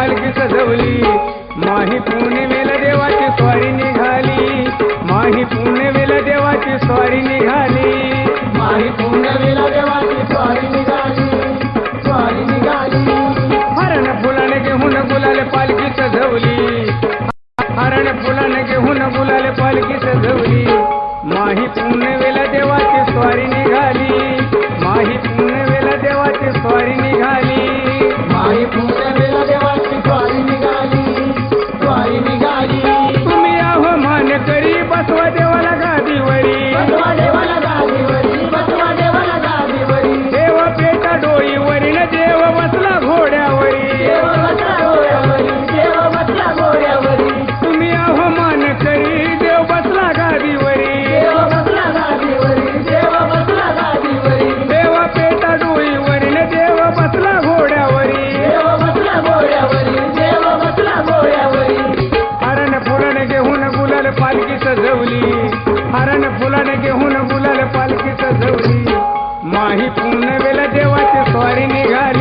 पालखी सजवली. माही पुणे वेला देवाची स्वारी निघाली. माही पुणे वेला देवाची स्वारी निघाली. माही पुणे वेला देवाची स्वारी निघाली. स्वारी निघाली. हरण फुलाने घेऊन गुलाल पालखी मुलाला पालखी जवळी. माही पूर्ण वेला देवाची स्वारी निघाली.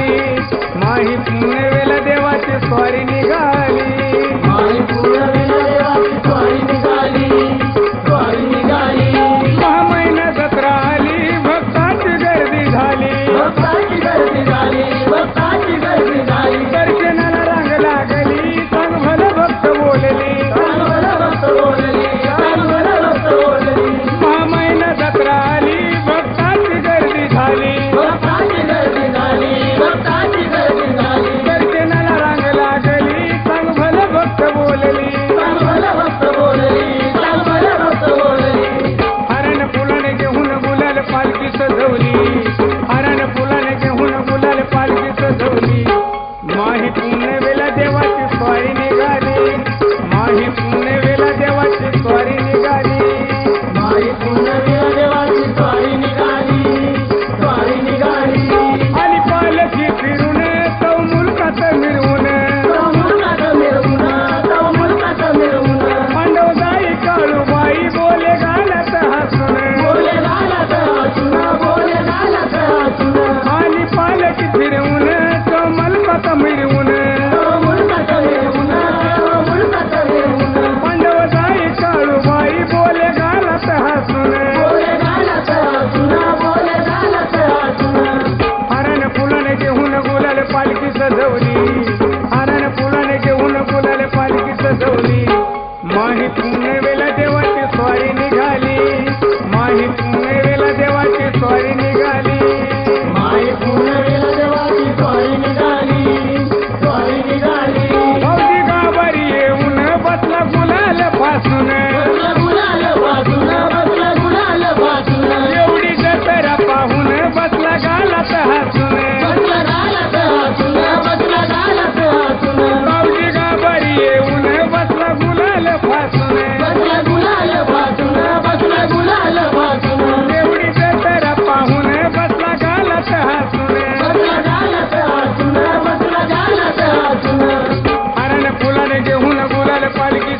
पड़ की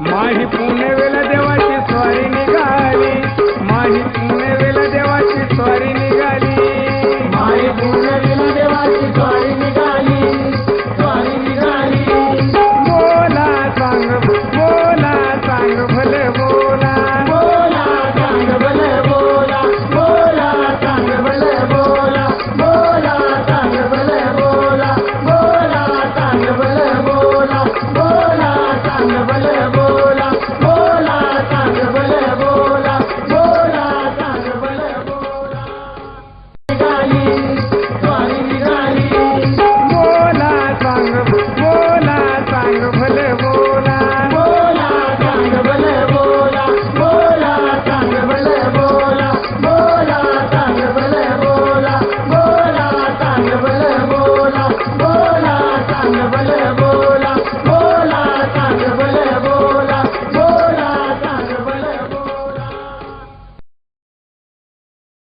mighty Pune.